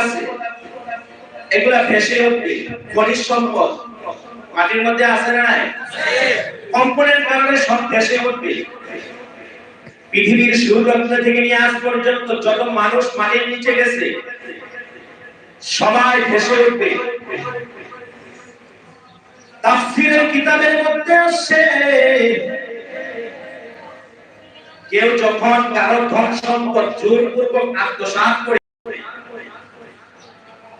আছে? এগুলা ভেসে উঠবে। খনিজ সম্পদ। মাটির মধ্যে আছে না নাই? কম্পনের কারণে সব ভেসে উঠবে। পৃথিবীর থেকে নিয়ে আজ পর্যন্ত যত মানুষ মাটির নিচে গেছে, সবাই ভেসে উঠবে। তাফসীরের কিতাবের মধ্যে আসে কেউ যখন কারও ধন সম্পদ জোরপূর্বক আত্মসাৎ করে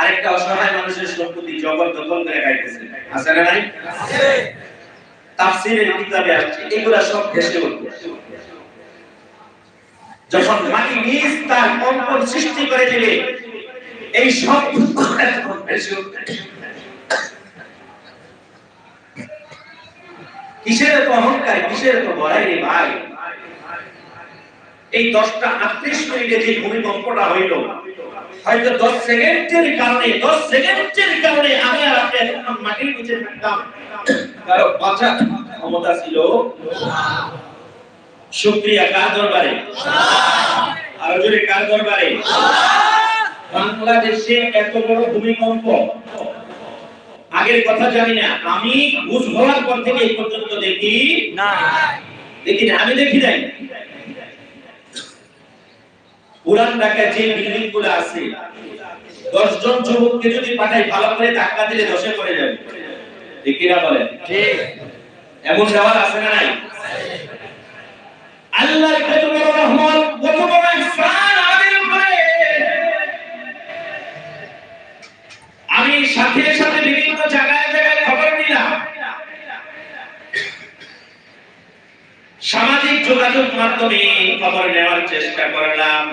আরেকটা অসহায় মানুষের সম্পত্তি জবর দখল করে গাইতেছে আছে না নাই? তাফসীরের কিতাবে আসছে এগুলা সব ভেসে উঠবে। যখন মাটি নিজ তার কম্পন সৃষ্টি করে দিলে এই সব কিসের এত অহংকার, কিসের এত বড়াই রে ভাই? এই দশটা আটত্রিশ মিনিটে যে ভূমিকম্পটা হইল, হয়তো দশ সেকেন্ডের কারণে, দশ সেকেন্ডের কারণে আমি আর আপনি এখন মাটির নিচে থাকতাম। কারও বাঁচা ক্ষমতা ছিল। কার দরবারে? আরও জোরে, কার দরবারে? বাংলাদেশে এত বড় ভূমিকম্প। আগের কথা জানি না, আমি বুঝ হওয়ার পর থেকে এই পর্যন্ত দেখি না দেখি না আমি দেখি নাই। পুরান ঢাকায় যে বিল্ডিংগুলো আছে দশ জন যুবককে যদি পাঠাই ভালো করে ধাক্কা দিলে দশে পড়ে যাবে। দেখিরা বলেন? ঠিক। এমন দেওয়ার আছে না নাই? আল্লাহর কত বড় রহমত কত বড় ইহসান আমাদের উপরে। আমি সাথে সাথে বিভিন্ন জায়গায় জায়গায় খবর নিলাম। সামাজিক যোগাযোগ মাধ্যমে খবর নেওয়ার চেষ্টা করলাম।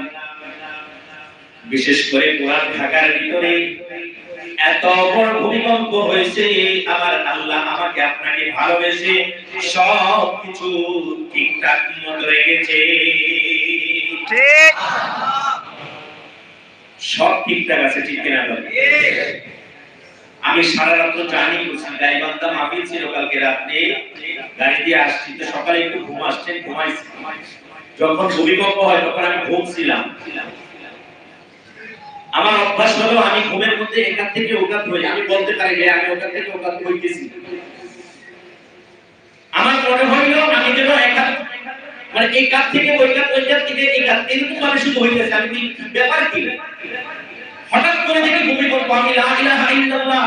বিশেষ করে পুরান ঢাকার ভিতরে এত বড় ভূমিকম্প হয়েছে আমার আল্লাহ আমাকে আপনাকে ভালোবেসে সব কিছু ঠিকঠাক মতো রেখেছে। সব ঠিকঠাক আছে ঠিক কিনা? আমি সারা রাত্র জানি বলছি গাইবান্ধা মাহফিল ছিল কালকে রাত্রে। গাড়ি দিয়ে আসছি তো সকালে একটু ঘুম আসছে ঘুমাইছি। যখন ভূমিকম্প হয় তখন আমি ঘুমছিলাম। আমার অভ্যাস হলো আমি ঘুমের মধ্যে এখান থেকে ওখান হই। আমি বলতে পারি যে আমি ওখান থেকে ওখান হইতেছি। আমার মনে হইল আমি যেন এখান মানে এই কাজ থেকে ওই কাজ ওই কাজ থেকে এই কাজ এরকম মানে শুধু হইতেছে। আমি কি ব্যাপার কি? হঠাৎ করে দেখি ভূমিকম্প। আমি লা ইলাহা ইল্লাল্লাহ,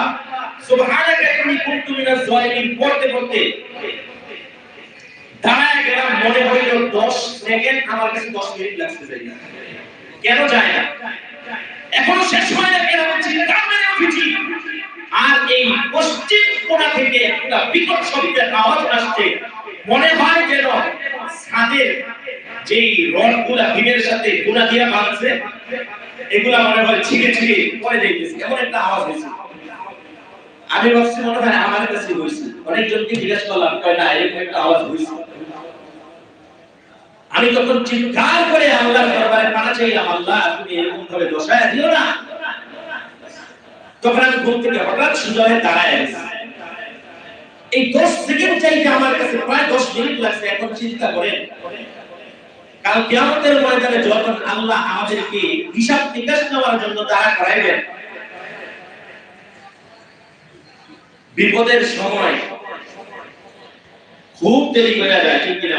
সুবহানাকা ইন্নী কুনতু মিনাজ জালিমিন পড়তে পড়তে দাঁড়ায় গেলাম। মনে হইল 10 সেকেন্ড, আমার কাছে 10 মিনিট লাগতে যায় না কেন যায় না? এখনও শেষ হয় না কেন কামড়ে উঠেছি আর এই পশ্চিম কোণা থেকে একটা বিকট শব্দের আওয়াজ আসছে। মনে হয় যেন ছাদের যেই রডগুলা ভীমের সাথে গুণা দিয়া বাঁধছে, এগুলা মনে হয় ছিঁড়ে ছিঁড়ে পরে দেখতেছি এমন একটা আওয়াজ হয়েছে। আমি ভাবছি মনে হয় আমার কাছে হয়েছে। অনেকজনকে জিজ্ঞেস করলাম, কয় না, এরকম একটা আওয়াজ হয়েছে? আমি তখন চিৎকার করে আল্লাহর দরবারে পানা চাইলাম, আল্লাহ, তুমি এরকম ভাবে দোষায় দিও না। তখন আমি ঘুম থেকে হঠাৎ সুজয়ে দাঁড়ায় এই দশ সেকেন্ড চাইতে আমার কাছে প্রায় দশ মিনিট লাগছে, এখন চিন্তা করেন। কিয়ামতের ময়দানে যখন আল্লাহ আমাদেরকে হিসাব নিকাশ নেওয়ার জন্য দাঁড়া করাইবেন, বিপদের সময় খুব দেরি করে যায়, ঠিক কিনা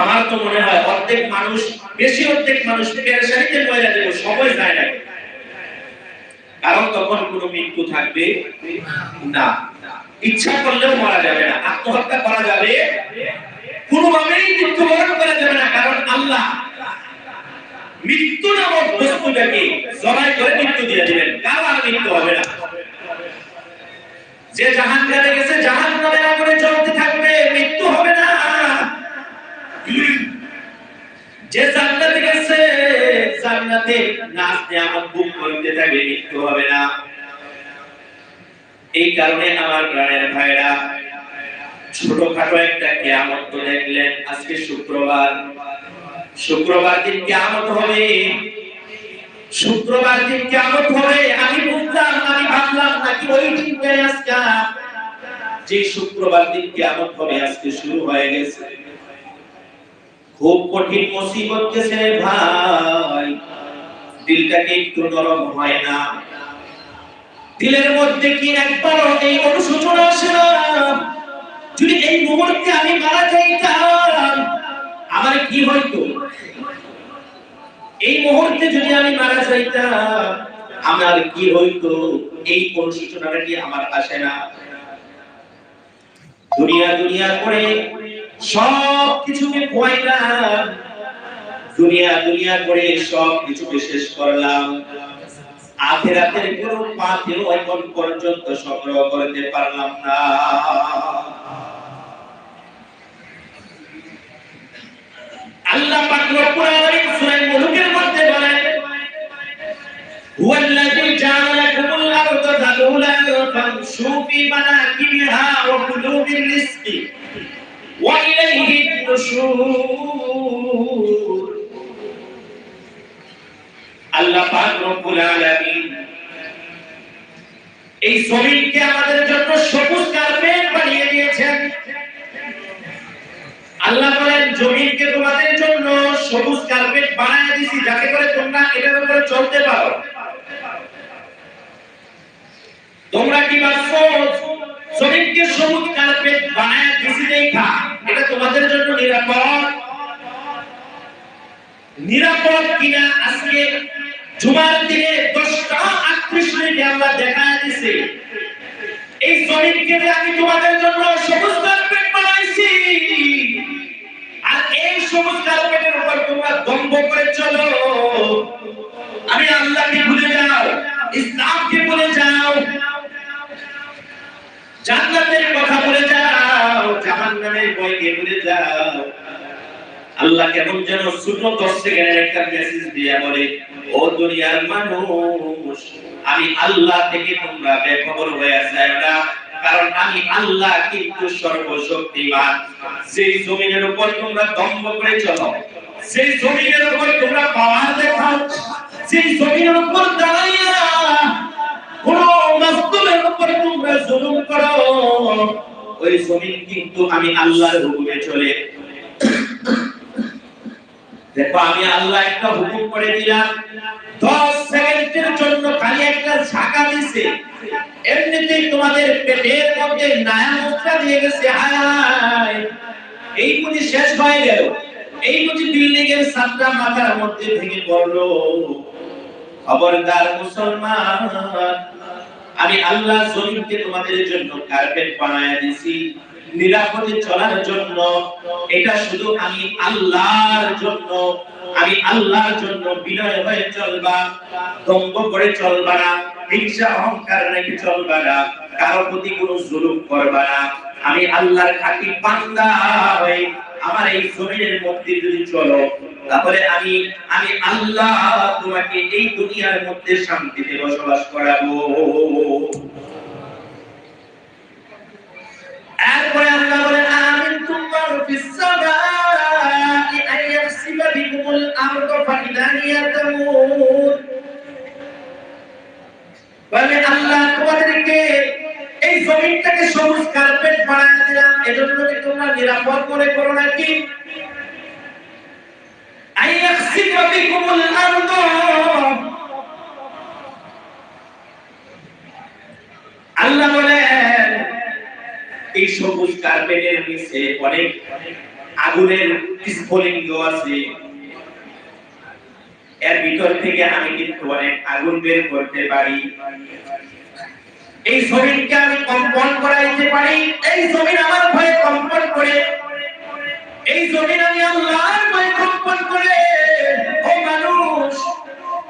আমার তো মনে হয় অর্ধেক মানুষ, বেশি অর্ধেক মানুষ পেরেশানিতে মরে যাবে সবাই যায় না। কারণ তখন কোনো মৃত্যু থাকবে না। ইচ্ছা করলেও মারা যাবে না, আত্মহত্যা করা যাবে। কোনোভাবেই মৃত্যুবরণ করা যাবে না, কারণ আল্লাহ মৃত্যু নামক বস্তুটাকে জবাই করে মৃত্যু দিয়ে দিবেন। কারও আর মৃত্যু হবে না। যে জাহান গেছে, জাহান নামে আগুনে জ্বলতে থাকবে, মৃত্যু হবে না যে জান্নাতে গেছে, জান্নাতে নাচ নিয়ামত করতে থাকবে মৃত্যু হবে না। এই কারণে আমার প্রাণের ভাইরা ছোটখাটো একটা কেয়ামত তো দেখলেন, আজকে শুক্রবার। শুক্রবার দিন কেয়ামত হবে। শুক্রবার দিন কেয়ামত হবে, আমি বুঝলাম, আমি ভাবলাম, নাকি ওই দিনটাই আজকে। যে শুক্রবার দিন কেয়ামত হবে, আজকে শুরু হয়ে গেছে। খুব কঠিন মুসিবত গেছে রে ভাই, দিলটাকে একটু নরম হয় না। দিলের মধ্যে কি একবার এই অনুশোচনা আসে যদি এই মুহূর্তে আমি মারা যাইতাম, আমার কি হইতো? এই মুহূর্তে যদি আমি মারা যাইতাম, আমার কি হইতো? এই অনুশোচনাটা কি আমার আসে না? দুনিয়া দুনিয়া করে সব কিছুকে খোয়াইলাম। দুনিয়া দুনিয়া করে সব কিছুকে শেষ করলাম। আখেরাতের কোনো পাতেও এখন পর্যন্ত সংগ্রহ করতে পারলাম না। আল্লাহ পাক রব্বুল সূরা মুলুকের মধ্যে বলেন, হুয়াল্লাযী জাআলা লাকুমুল আরদা যালুলান ফামশু ফি ওয়া কুলু রিজকি। ইলাইহি নুশুর আল্লাহ পাক রব্বুল আলামিন এই জমিনকে আমাদের জন্য সবুজ কার্পেট বানিয়ে দিয়েছেন। আল্লাহ বলেন, জমিনকে তোমাদের জন্য সবুজ কার্পেট বানিয়ে দিয়েছি যাতে করে তোমরা এটার উপরে চলতে পারো। তোমরা কি ভাবছ? জমিনকে সবুজ কার্পেট বানিয়ে দিয়েছি দেখা এটা তোমাদের জন্য নিরাপদ। নিরাপদ কিনা আজকে জুমার দিনে দশটা আটত্রিশ মিনিটে আমরা দেখা দিছে। এই জমিনকে যে আমি তোমাদের জন্য সবুজ কার্পেট বানাইছি। আর এই সবুজ কার্পেটের উপর তোমরা দম্ভ করে চলো। আমি আল্লাহকে ভুলে যাও। ইসলামকে জান্নাতের কথা ভুলে যাও, জাহান্নামের ভুলে যাও। আল্লাহ কেমন যেন ছোট একটা মেসেজ দিয়ে বলে, ও দুনিয়ার মানুষ, আমি আল্লাহ থেকে তোমরা বেখবর হয়ে কারণ আমি আল্লাহ কিন্তু সর্বশক্তিমান। সেই জমিনের উপর তোমরা দম্ভ করে চলো সেই জমিনের উপর তোমরা পাওয়ার দেখাও সেই জমিনের উপর কোন মাসতুমের উপর তোমরা জুলুম করো। ওই জমিন কিন্তু আমি আল্লাহর হুকুমে চলে। দেখো, আমি আল্লাহ একটা হুকুম করে দিলাম। 10 সেকেন্ডের জন্য খালি একটা ঝাঁকা দিছে। এমনিতেই তোমাদের পেটের মধ্যে নায়া মুদ্রা দিয়ে গেছে। এই বুঝি শেষ হয়ে গেল। এই বুঝি বিল্ডিং সাতটা মাথার মধ্যে ভেঙে পড়ল। খবরদার মুসলমান আমি আল্লাহ জমিনকে তোমাদের জন্য কার্পেট বানায় দিছি নিরাপদে চলার জন্য। এটা শুধু আমি আল্লাহর জন্য, আমি আল্লাহর জন্য বিনয় হয়ে চলবা, দম্ভ করে চলবা না, হিংসা, অহংকার রেখে চলবা না, কারও প্রতি কোনো জুলুম করবা না। আমি আল্লাহর খাঁটি বান্দা হয়ে আমার এই জমিনের মধ্যে যদি চলো, তাহলে আমি আমি আল্লাহ তোমাকে এই দুনিয়ার মধ্যে শান্তিতে বসবাস করাবো। এরপরে আল্লাহ বলেন আমিন তুমার ফিস সামাই আইয়াসিবা বিকুমুল আরদ ফাইদা তামুর বলে, আল্লাহ এই জমিনটাকে সবুজ কার্পেট বানায় দিলাম এজন্য কি তোমরা নিরাপদ মনে করো নাকি? আল্লাহ বলেন, এই সবুজ কার্পেটের নিচে অনেক আগুনের আছে। এর ভিতর থেকে আমি কিন্তু অনেক আগুন বের করতে পারি। এই জমিনকে আমি কম্পন করাইতে পারি, এই জমিন আমার ভয়ে কম্পন করে। এই জমিন আমি আল্লাহর ভয়ে কম্পন করে। ও মানুষ,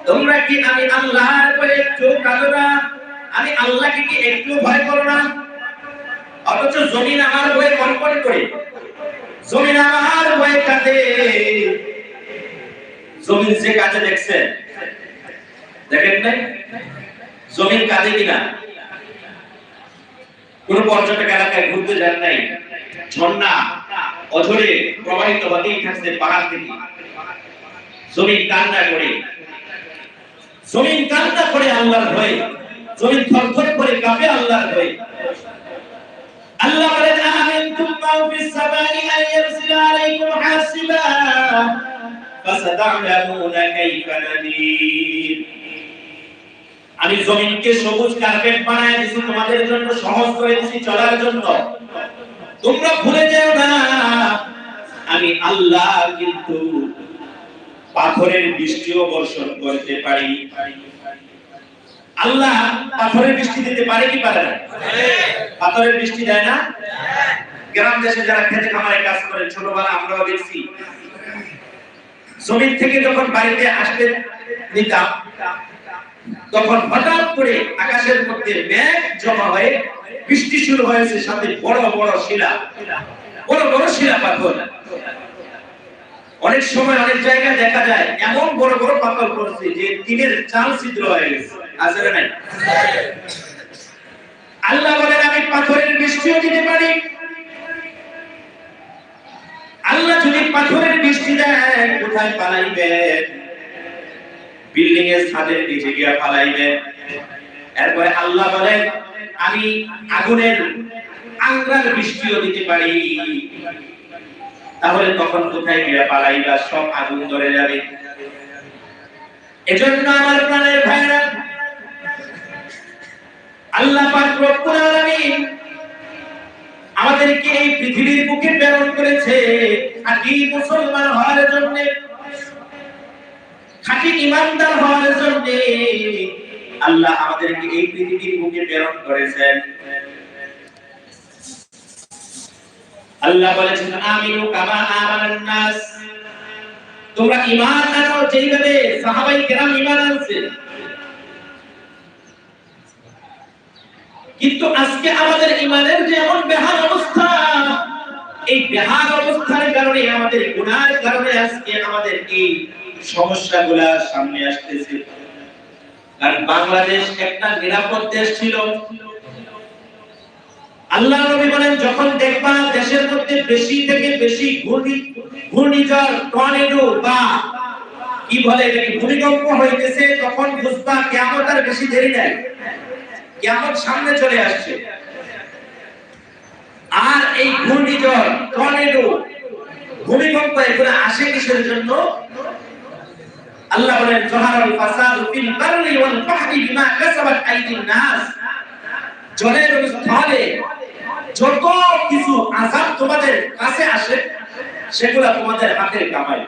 তোমরা কি আমি আল্লাহর ভয়ে চোখ কাঁদো না? আমি আল্লাহকে কি একটু ভয় করো না? অথচ জমিন আমার ভয়ে কম্পন করে। জমিন আমার ভয়ে কাঁদে। জমিন যে কাজে দেখছে দেখেন নাই? জমিন কাঁদে কিনা? কোন পর্যটক এলাকায় ঘুরতে যান নাই। ঝর্ণা, অঝরে প্রবাহিত হতেই থাকছে পাহাড় থেকে। জমিন কান্না করে। জমিন কান্না করে আল্লাহর ভয়ে। জমিন থরথর করে কাঁপে আল্লাহর ভয়ে। আল্লাহ বলেন আমিনতুম মাউ ফিস সামাই আন ইয়ারসিলা আলাইকুম হাসিবা। ফাসাতা'লামুনা কাইফা নাদির। আমি জমিনকে সবুজ কার্পেট বানায় দিছি, তোমাদের জন্য সহজ করে দিছি চলার জন্য। তোমরা ভুলে যেও না, আমি আল্লাহ কিন্তু পাথরের বৃষ্টিও বর্ষণ করতে পারি। আল্লাহ পাথরের বৃষ্টি দিতে পারে কি পারে না? পাথরের বৃষ্টি দেয় না? গ্রাম দেশে যারা খেতে খামারে কাজ করে, ছোটবেলা আমরাও দেখছি। জমিন থেকে যখন বাড়িতে আসতে নিতাম। তখন হঠাৎ করে আকাশের মধ্যে মেঘ জমা হয়ে বৃষ্টি শুরু হয়েছে, সাথে বড় বড় শিলা। বড় বড় শিলা পাথর। অনেক সময় অনেক জায়গায় দেখা যায়, এমন বড় বড় পাথর পড়ছে যে টিনের চাল ছিদ্র হয়ে গেছে। নাই আল্লাহ বলেন, আমি পাথরের বৃষ্টিও দিতে পারি। আল্লাহ যদি পাথরের বৃষ্টি দেন, কোথায় পালাইবেন? বিল্ডিং এর ছাদের নিচে গিয়ে পালাইবেন এরপরে আল্লাহ বলেন, আমি আগুনের আঙ্গার বৃষ্টিও দিতে পারি। তাহলে তখন কোথায় গিয়ে পালাইবা সব আগুন ধরে যাবে। এজন্য আমার প্রাণের ভাইরা আল্লাহ পাক রব্বুল আলামিন আমাদেরকে এই পৃথিবীর বুকে প্রেরণ করেছে। খাঁটি মুসলমান হওয়ার জন্য খাঁটি ইমানদার হওয়ার জন্য আল্লাহ আমাদেরকে এই পৃথিবীর প্রেরণ করেছেন। আল্লাহ বলেছেন, আমিনু কামা আমানান নাস। তোমরা ঈমান আনো সাহাবাই কেরাম ঈমান আনছে। কিন্তু আজকে আমাদের ঈমানের যে এমন বেহাল অবস্থা, এই বেহাল অবস্থার কারণে, আমাদের গুনার কারণে আজকে আমাদের এই সমস্যাগুলা সামনে আসতেছে। কারণ বাংলাদেশ একটা নিরাপদ দেশ ছিল। আল্লাহ নবী বলেন, যখন দেখবা দেশের মধ্যে বেশি থেকে বেশি ঘূর্ণি, ঘূর্ণিঝড়, টর্নেডো বা কি বলে এটাকে, ভূমিকম্প হইতেছে, তখন বুঝবা কিয়ামত আর বেশি দেরি নাই। কিয়ামত সামনে চলে আসছে। আর এই ঘূর্ণিঝড়, টর্নেডো, ভূমিকম্প এগুলো আসে কিসের জন্য? আল্লাহ বলেন, জহারাল ফাসাদু ফিল বাররি ওয়াল বাহরি বিমা কাসাবাত আইদিন নাস। জলের স্থলে যত কিছু আযাব তোমাদের কাছে আসে, সেগুলা তোমাদের হাতের কামাই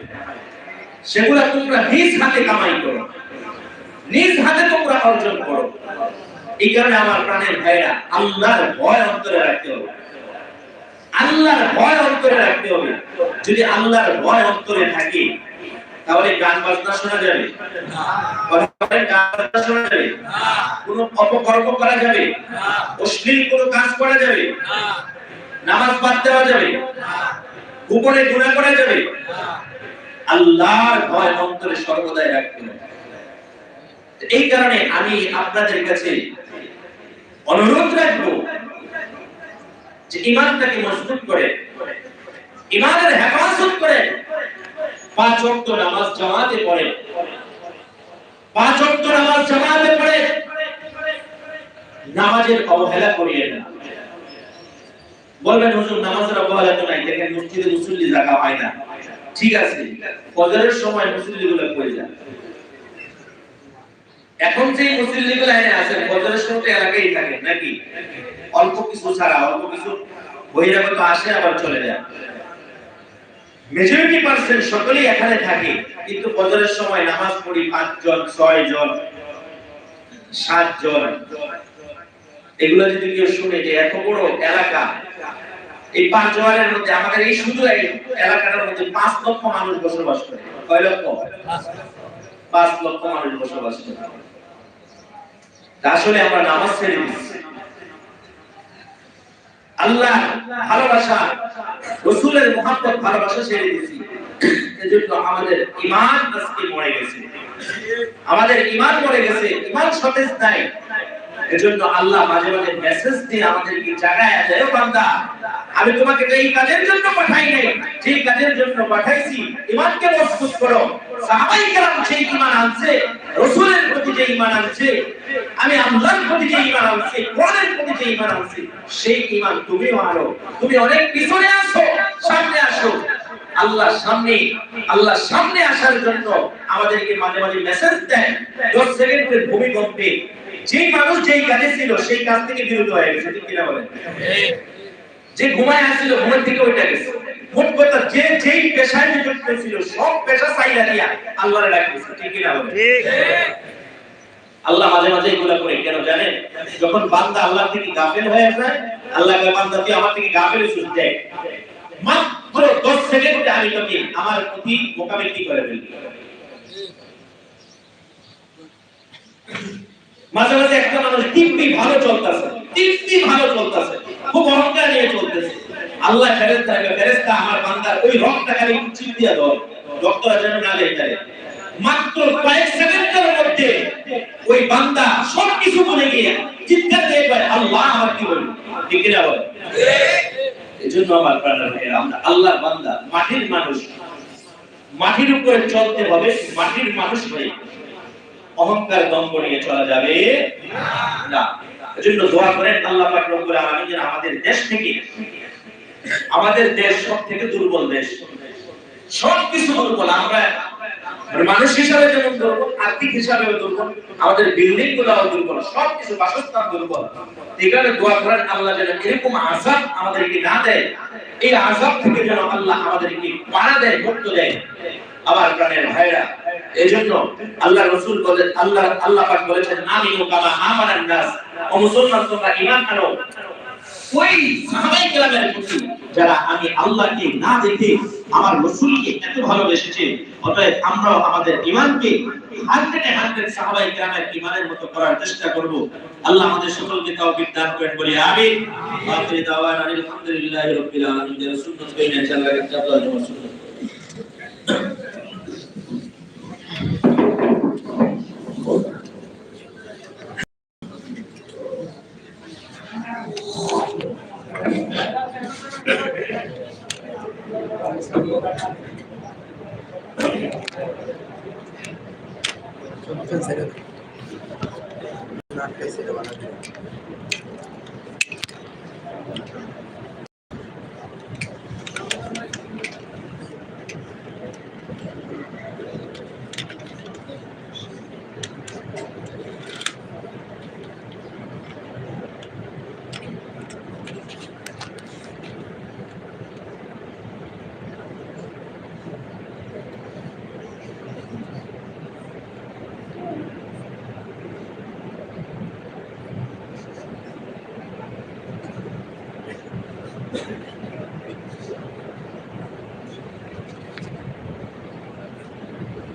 সেগুলা তোমরা নিজ হাতে কামাই করো। নিজ হাতে তোমরা অর্জন করো। এই কারণে আমার প্রাণের ভাইরা, আল্লাহর ভয় অন্তরে রাখতে হবে। আল্লাহর ভয় অন্তরে রাখতে হবে। যদি আল্লাহর ভয় অন্তরে থাকে তাহলে গান বাজনা শোনা যাবে? কোনো অপকর্ম করা যাবে? অশ্লীল কোনো কাজ করা যাবে? নামাজ বাদ দেওয়া যাবে? গোপনে গুণা করা যাবে? আল্লাহর ভয় অন্তরে সর্বদাই এই কারণে আমি আপনাদের কাছে অনুরোধ রাখব যে ইমানটাকে মজবুত করে, ইমানের হেফাজত করে পাঁচ ওয়াক্ত নামাজ জামাতে পড়ে। পাঁচ ওয়াক্ত নামাজ জামাতে পড়ে। নামাজের অবহেলা করিয়ে না বলবেন, হুজুর, নামাজের অবহেলা তো নাই, দেখেন মসজিদে মুসল্লি রাখা হয় না। ঠিক আছে, ফজরের সময় মুসল্লিগুলো কই যায়। এখন যে মুসল্লিগুলো এনে আছেন ফজরের সময় তো এলাকায় থাকে, নাকি? অল্প কিছু ছাড়া, অল্প কিছু বহিরাগত আসে, আবার চলে যায়। মেজরিটি পার্সেন্ট সকলেই এখানে থাকে, কিন্তু ফজরের সময় নামাজ পড়ি পাঁচজন ছয় জন সাত জন এগুলো যদি কেউ শুনে যে এত বড় এলাকা, এই পাঁচ জোয়ারের মধ্যে আমাদের এই শুধু এলাকাটার মধ্যে পাঁচ লক্ষ মানুষ বসবাস করে। কয় লক্ষ? পাঁচ লক্ষ মানুষ বসবাস করে। আসলে আমরা নামাজ ছেড়ে দিচ্ছি আল্লাহ ভালোবাসা, রসুলের মহাত্মক ভালোবাসা ছেড়ে দিয়েছি। এজন্য আমাদের ইমান আজকে মরে গেছে। আমাদের ইমান মরে গেছে। ইমান সতেজ নাই। এজন্য আল্লাহ মাঝে মাঝে মেসেজ দিয়ে আমাদেরকে জাগায় বান্দা, আমি তোমাকে এই কাজের জন্য পাঠাই নাই। কাজের জন্য পাঠাইছি ইমানকে মজবুত করো। ইমান আনছে প্রতি যে আনছে, আমি আল্লাহর প্রতি যে আনছি, কোরআনের প্রতি যে আনছি, সেই তুমিও আনো। তুমি অনেক পিছনে আসো সামনে আসো। আল্লাহ সামনে আল্লাহ সামনে আসার জন্য আমাদেরকে মাঝে মাঝে মেসেজ দেয় দশ সেকেন্ডের ভূমিকম্পে যেই মানুষ যেই কাজে ছিল সেই কাজ থেকে বিরত হয়ে গেছে ঠিক কিনা বলেন? যে ঘুমায় আসছিল ঘুমের থেকে ওইটা গেছে। মোট কথা যে যেই পেশায় নিযুক্ত ছিল সব পেশা চাইলা দিয়া আল্লাহরে ডাকতেছে ঠিক কিনা বলেন? আল্লাহ মাঝে মাঝে এগুলো করে কেন জানেন? যখন বান্দা আল্লাহ থেকে গাফেল হয়ে যায় আল্লাহ বান্দা তুই আমার থেকে গাফেল সুযোগ দেয় মাত্র দশ সেকেন্ডে আমি তোকে আমার প্রতি মোকাবিলা করে ফেলবি। মাঝে মাঝে একটা মানুষ দিব্যি ভালো চলতেছে দিব্যি ভালো চলতেছে খুব অহংকার নিয়ে চলতেছে। আল্লাহ ফেরেস্তা ফেরেস্তা আমার বান্দার ওই রক্তটা খালি চিপ দিয়া দাও রক্তটা যেন না লেগে মাত্র কয়েক সেকেন্ডের মধ্যে ওই বান্দা সব কিছু ভুলে গিয়ে চিৎকার দিয়ে কয় আল্লাহ আমার কি বলব ঠিক কিনা বলে? এজন্য আমার প্রাণের ভাইয়েরা, আমরা আল্লাহর বান্দা মাটির মানুষ। মাটির উপরে চলতে হবে মাটির মানুষ হয়ে। অহংকার দম্ভ নিয়ে চলা যাবে? না। এজন্য দোয়া করেন, আল্লাহ পাক রব্বুল আলামিন যেন আমাদের দেশ থেকে, আমাদের দেশ সব থেকে দুর্বল দেশ। সব কিছু দুর্বল, আমরা মানুষ হিসাবে যেমন দুর্বল, আর্থিক হিসাবে দুর্বল, আমাদের বিল্ডিং গুলাও দুর্বল সব কিছু বাসস্থান দুর্বল। এখানে দোয়া করেন, আল্লাহ যেন এরকম আজাব আমাদেরকে না দেয়, এই আজাব থেকে যেন আল্লাহ আমাদেরকে পাড়া দেয়, মুক্ত দেয়। আমার প্রাণের ভাইরা এই আল্লাহ রসুল বলেন, আল্লাহ আল্লাহ পাক বলেছেন, আমিনু কামা আমানান নাস। ও মুসলমান, তোমরা ঈমান আনো। ওই সাহাবাই কেরামের প্রতি যারা আমি আল্লাহকে না দেখে আমার রসুলকে এত ভালোবেসেছে, অতএব আমরাও আমাদের ইমানকে হান্ড্রেডে হান্ড্রেড সাহাবাই কেরামের ইমানের মতো করার চেষ্টা করব। আল্লাহ আমাদের সকলকে তৌফিক দান করেন, বলি আমিন। আখির দাওয়ানা আলহামদুলিল্লাহি রাব্বিল আলামিন। যারা সুন্নাত বাইনা চালা কিতাবুল্লাহ ওয়া সুন্নাত।